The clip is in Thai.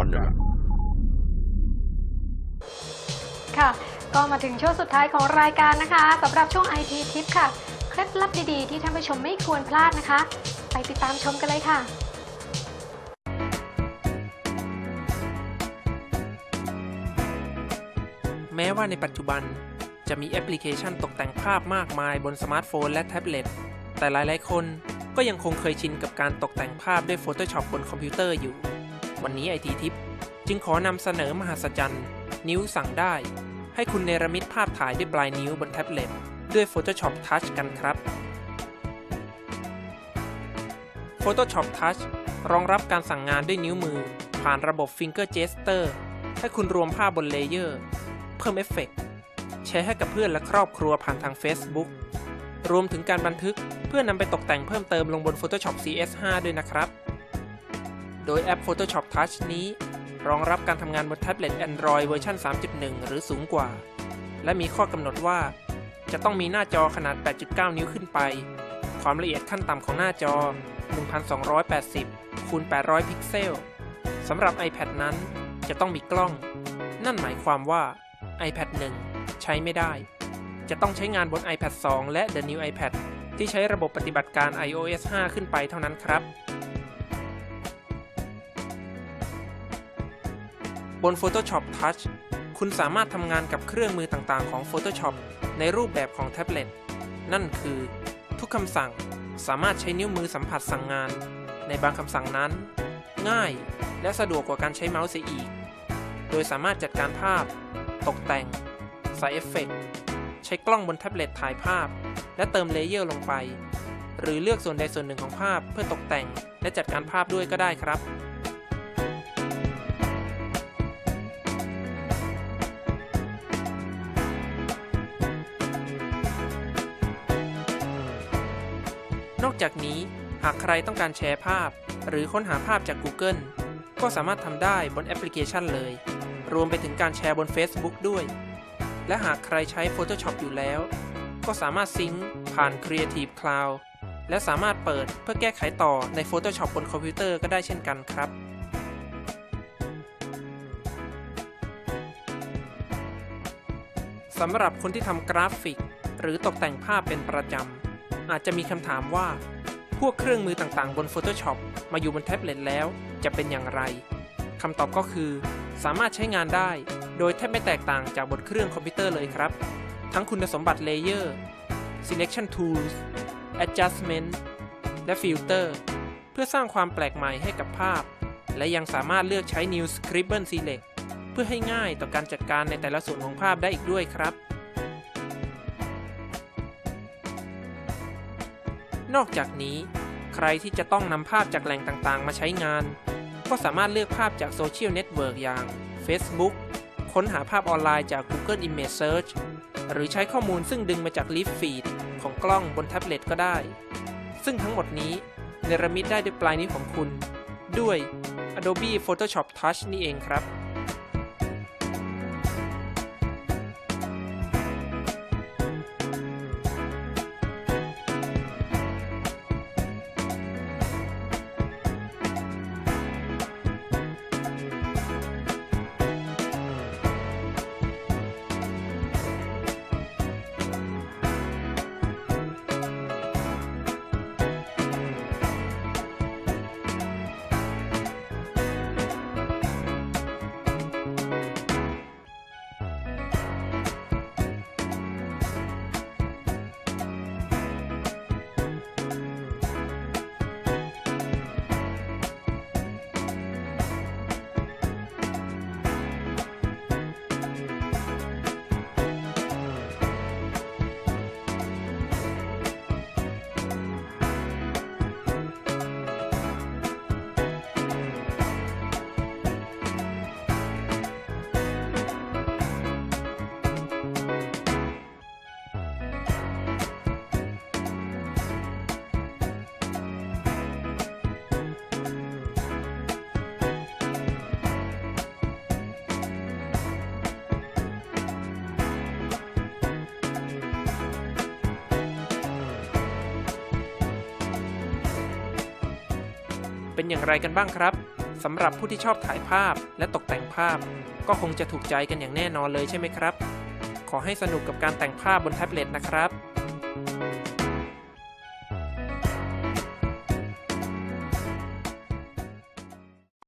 อนเนี่ยค่ะ ก็มาถึงช่วงสุดท้ายของรายการนะคะสำหรับช่วง IT ทิปค่ะ เคล็ดลับดีๆ ที่ท่านผู้ชมไม่ควรพลาดนะคะ ไปติดตามชมกันเลยค่ะแม้ว่าในปัจจุบันจะมีแอปพลิเคชันตกแต่งภาพมากมายบนสมาร์ทโฟนและแท็บเล็ต แต่หลายๆ คนก็ยังคงเคยชินกับการตกแต่งภาพด้วย Photoshop บนคอมพิวเตอร์อยู่ วันนี้ไอทีทิปจึงขอนำเสนอมหัศจรรย์ นิ้วสั่งได้ ให้คุณเนรมิตภาพถ่ายด้วยปลายนิ้วบนแท็บเล็ตด้วย Photoshop Touch กันครับ Photoshop Touch รองรับการสั่งงานด้วยนิ้วมือ ผ่านระบบ Finger Gesture ให้คุณรวมภาพบนเลเยอร์ เพิ่มเอฟเฟกต์แชร์ให้กับเพื่อนและครอบครัวผ่านทาง Facebook รวมถึงการบันทึกเพื่อนำไปตกแต่งเพิ่มเติมลงบน Photoshop CS5 ด้วยนะครับ โดยแอป Photoshop Touch นี้ รองรับการทำงานบนแท็บเล็ต Android เวอร์ชัน3.1 หรือสูงกว่า และมีข้อกำหนดว่า จะต้องมีหน้าจอขนาด 8.9 นิ้วขึ้นไป ความละเอียดขั้นต่ำของหน้าจอ 1280 คูณ 800 พิกเซลสำหรับ iPad นั้นจะต้องมีกล้อง นั่นหมายความว่า iPad 1 ใช้ไม่ได้ จะต้องใช้งานบน iPad 2 และ The New iPad ที่ใช้ระบบปฏิบัติการ iOS 5 ขึ้นไปเท่านั้นครับ บน Photoshop Touch คุณสามารถทำงานกับเครื่องมือต่างๆ ของ Photoshop ในรูปแบบของแท็บเล็ต นั่นคือ ทุกคำสั่งสามารถใช้นิ้วมือสัมผัสสั่งงาน ในบางคำสั่งนั้น ง่ายและสะดวกกว่าการใช้เมาส์เสียอีก โดยสามารถจัดการภาพ ตกแต่ง ใส่เอฟเฟกใช้กล้องบนแท็บเล็ตถ่ายภาพ และเติมเลเยอร์ลงไป หรือเลือกส่วนใดส่วนหนึ่งของภาพเพื่อตกแต่ง และจัดการภาพด้วยก็ได้ครับ นอกจากนี้หากใครต้องการแชร์ภาพ หรือค้นหาภาพจาก Google ก็สามารถทำได้บนแอปพลิเคชันเลย รวมไปถึงการแชร์บน Facebook ด้วย และหากใครใช้ Photoshop อยู่แล้ว ก็สามารถซิงค์ผ่าน Creative Cloud และสามารถเปิดเพื่อแก้ไขต่อใน Photoshop บนคอมพิวเตอร์ก็ได้เช่นกันครับ สำหรับคนที่ทำกราฟิก หรือตกแต่งภาพเป็นประจำ อาจจะมีคำถามว่า พวกเครื่องมือต่างๆ บน Photoshop มาอยู่บนแท็บเล็ตแล้วจะเป็นอย่างไรคำตอบก็คือ สามารถใช้งานได้ โดยแทบไม่แตกต่างจากบนเครื่องคอมพิวเตอร์เลยครับ ทั้งคุณสมบัติ Layer Selection Tools Adjustment และ Filter เพื่อสร้างความแปลกใหม่ให้กับภาพ และยังสามารถเลือกใช้ New Scribble Select เพื่อให้ง่ายต่อการจัดการในแต่ละส่วนของภาพได้อีกด้วยครับ นอกจากนี้ ใครที่จะต้องนำภาพจากแหล่งต่างๆ มาใช้งาน ก็สามารถเลือกภาพจากโซเชียลเน็ตเวิร์กอย่าง Facebook ค้นหาภาพออนไลน์จาก Google Image Search หรือใช้ข้อมูลซึ่งดึงมาจาก Live Feed ของกล้องบนแท็บเล็ตก็ได้ ซึ่งทั้งหมดนี้เนรมิตได้ด้วยปลายนิ้วของคุณ ด้วย Adobe Photoshop Touch นี่เองครับ เป็นอย่างไรกันบ้างครับสำหรับผู้ที่ชอบถ่ายภาพและตกแต่งภาพ ก็คงจะถูกใจกันอย่างแน่นอนเลยใช่ไหมครับ ขอให้สนุกกับการแต่งภาพบนแท็บเล็ตนะครับ